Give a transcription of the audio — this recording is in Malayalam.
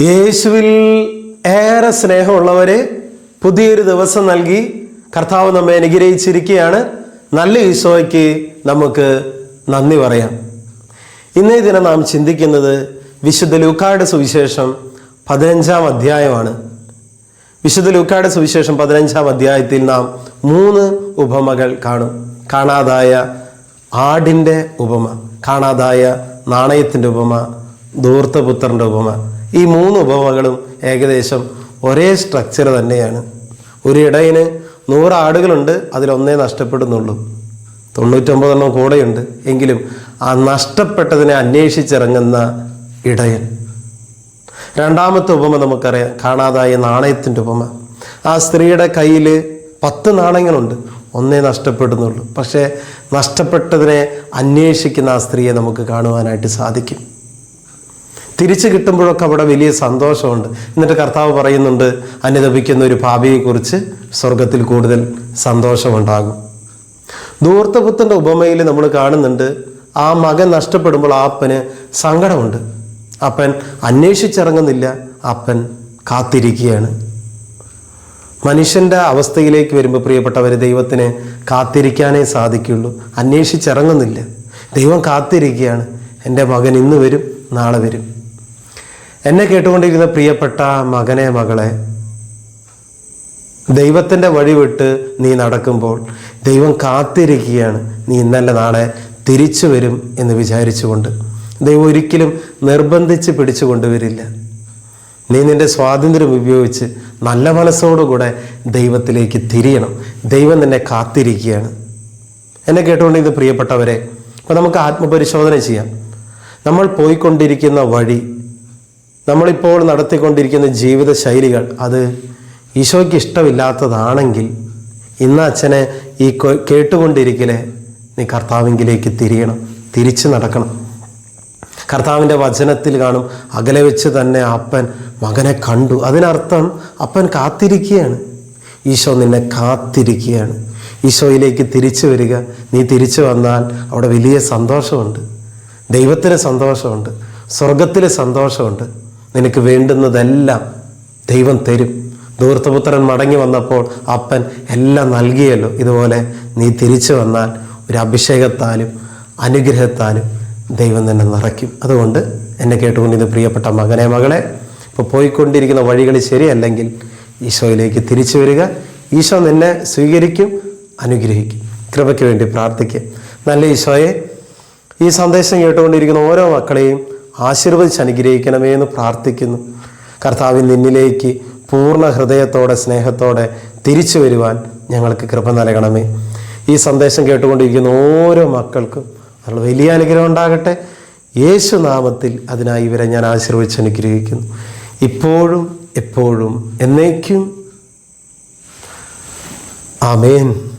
യേശുവിൽ ഏറെ സ്നേഹമുള്ളവരെ പുതിയൊരു ദിവസം നൽകി കർത്താവ് നമ്മെ അനുഗ്രഹിച്ചിരിക്കുകയാണ്. നല്ല ഈശോയ്ക്ക് നമുക്ക് നന്ദി പറയാം. ഇന്നേ ദിനം നാം ചിന്തിക്കുന്നത് വിശുദ്ധ ലൂക്കായുടെ സുവിശേഷം പതിനഞ്ചാം അധ്യായമാണ്. വിശുദ്ധ ലൂക്കായുടെ സുവിശേഷം പതിനഞ്ചാം അധ്യായത്തിൽ നാം മൂന്ന് ഉപമകൾ കാണും. കാണാതായ ആടിന്റെ ഉപമ കാണാതായ നാണയത്തിന്റെ ഉപമ ധൂർത്തപുത്രന്റെ ഉപമ ഈ മൂന്ന് ഉപമകളും ഏകദേശം ഒരേ സ്ട്രക്ചർ തന്നെയാണ്. ഒരു ഇടയിന് നൂറ് ആടുകളുണ്ട് അതിലൊന്നേ നഷ്ടപ്പെടുന്നുള്ളൂ. തൊണ്ണൂറ്റൊമ്പതെണ്ണം കൂടെയുണ്ട്. എങ്കിലും ആ നഷ്ടപ്പെട്ടതിനെ അന്വേഷിച്ചിറങ്ങുന്ന ഇടയൻ. രണ്ടാമത്തെ ഉപമ നമുക്കറിയാം. കാണാതായ നാണയത്തിന്റെ ഉപമ. ആ സ്ത്രീയുടെ കയ്യിൽ പത്ത് നാണയങ്ങളുണ്ട്. ഒന്നേ നഷ്ടപ്പെടുന്നുള്ളൂ. പക്ഷേ നഷ്ടപ്പെട്ടതിനെ അന്വേഷിക്കുന്ന ആ സ്ത്രീയെ നമുക്ക് കാണുവാനായിട്ട് സാധിക്കും. തിരിച്ചു കിട്ടുമ്പോഴൊക്കെ അവിടെ വലിയ സന്തോഷമുണ്ട്. എന്നിട്ട് കർത്താവ് പറയുന്നുണ്ട് അനുദപിക്കുന്ന ഒരു ഭാവിയെക്കുറിച്ച് സ്വർഗത്തിൽ കൂടുതൽ സന്തോഷമുണ്ടാകും. ദൂർത്തപുത്തിന്റെ ഉപമയിൽ നമ്മൾ കാണുന്നുണ്ട് ആ മകൻ നഷ്ടപ്പെടുമ്പോൾ ആ അപ്പന് സങ്കടമുണ്ട്. അപ്പൻ അന്വേഷിച്ചിറങ്ങുന്നില്ല അപ്പൻ കാത്തിരിക്കുകയാണ്. മനുഷ്യന്റെ അവസ്ഥയിലേക്ക് വരുമ്പോൾ പ്രിയപ്പെട്ടവർ ദൈവത്തിന് കാത്തിരിക്കാനേ സാധിക്കുള്ളൂ. അന്വേഷിച്ചിറങ്ങുന്നില്ല. ദൈവം കാത്തിരിക്കുകയാണ്. എന്റെ മകൻ ഇന്ന് വരും നാളെ വരും. എന്നെ കേട്ടുകൊണ്ടിരുന്ന പ്രിയപ്പെട്ട മകനെ മകളെ ദൈവത്തിന്റെ വഴി വിട്ട് നീ നടക്കുമ്പോൾ ദൈവം കാത്തിരിക്കുകയാണ്. നീ ഇന്നല്ല നാളെ തിരിച്ചു വരും എന്ന് വിചാരിച്ചുകൊണ്ട്. ദൈവം ഒരിക്കലും നിർബന്ധിച്ച് പിടിച്ചു കൊണ്ടുവരില്ല. നീ നിന്റെ സ്വാതന്ത്ര്യം ഉപയോഗിച്ച് നല്ല മനസ്സോടുകൂടെ ദൈവത്തിലേക്ക് തിരിയണം. ദൈവം നിന്നെ കാത്തിരിക്കുകയാണ്. എന്നെ കേട്ടുകൊണ്ടിരുന്ന പ്രിയപ്പെട്ടവരെ അപ്പോൾ നമുക്ക് ആത്മപരിശോധന ചെയ്യാം. നമ്മൾ പോയിക്കൊണ്ടിരിക്കുന്ന വഴി നമ്മളിപ്പോൾ നടത്തിക്കൊണ്ടിരിക്കുന്ന ജീവിത ശൈലികൾ അത് ഈശോയ്ക്ക് ഇഷ്ടമില്ലാത്തതാണെങ്കിൽ ഇന്ന് അച്ഛനെ ഈ കേട്ടുകൊണ്ടിരിക്കലെ നീ കർത്താവിങ്കിലേക്ക് തിരിയണം തിരിച്ചു നടക്കണം. കർത്താവിന്റെ വചനത്തിൽ കാണും അകലെ വെച്ച് തന്നെ അപ്പൻ മകനെ കണ്ടു. അതിനർത്ഥം അപ്പൻ കാത്തിരിക്കുകയാണ്. ഈശോ നിന്നെ കാത്തിരിക്കുകയാണ്. ഈശോയിലേക്ക് തിരിച്ചു വരിക. നീ തിരിച്ചു വന്നാൽ അവിടെ വലിയ സന്തോഷമുണ്ട്. ദൈവത്തിന് സന്തോഷമുണ്ട്. സ്വർഗത്തിൽ സന്തോഷമുണ്ട്. നിനക്ക് വേണ്ടുന്നതെല്ലാം ദൈവം തരും. ദൂർത്തപുത്രൻ മടങ്ങി വന്നപ്പോൾ അപ്പൻ എല്ലാം നൽകിയല്ലോ. ഇതുപോലെ നീ തിരിച്ചു വന്നാൽ ഒരു അഭിഷേകത്താലും അനുഗ്രഹത്താലും ദൈവം തന്നെ നിറയ്ക്കും. അതുകൊണ്ട് എന്നെ കേട്ടുകൊണ്ടിരുന്ന പ്രിയപ്പെട്ട മകനെ മകളെ ഇപ്പോൾ പോയിക്കൊണ്ടിരിക്കുന്ന വഴികൾ ശരിയല്ലെങ്കിൽ ഈശോയിലേക്ക് തിരിച്ചു വരിക. ഈശോ നിന്നെ സ്വീകരിക്കും അനുഗ്രഹിക്കും. കൃപയ്ക്ക് വേണ്ടി പ്രാർത്ഥിക്കുക നല്ല ഈശോയെ ഈ സന്ദേശം കേട്ടുകൊണ്ടിരിക്കുന്ന ഓരോ മക്കളെയും ആശീർവദിച്ച് അനുഗ്രഹിക്കണമേ എന്ന് പ്രാർത്ഥിക്കുന്നു. കർത്താവ് നിന്നിലേക്ക് പൂർണ ഹൃദയത്തോടെ സ്നേഹത്തോടെ തിരിച്ചു വരുവാൻ ഞങ്ങൾക്ക് കൃപ നൽകണമേ. ഈ സന്ദേശം കേട്ടുകൊണ്ടിരിക്കുന്ന ഓരോ മക്കൾക്കും അതിനുള്ള വലിയ അനുഗ്രഹം ഉണ്ടാകട്ടെ. യേശു നാമത്തിൽ അതിനായി ഇവരെ ഞാൻ ആശീർവദിച്ച് അനുഗ്രഹിക്കുന്നു. ഇപ്പോഴും എപ്പോഴും എന്നേക്കും. ആമേൻ.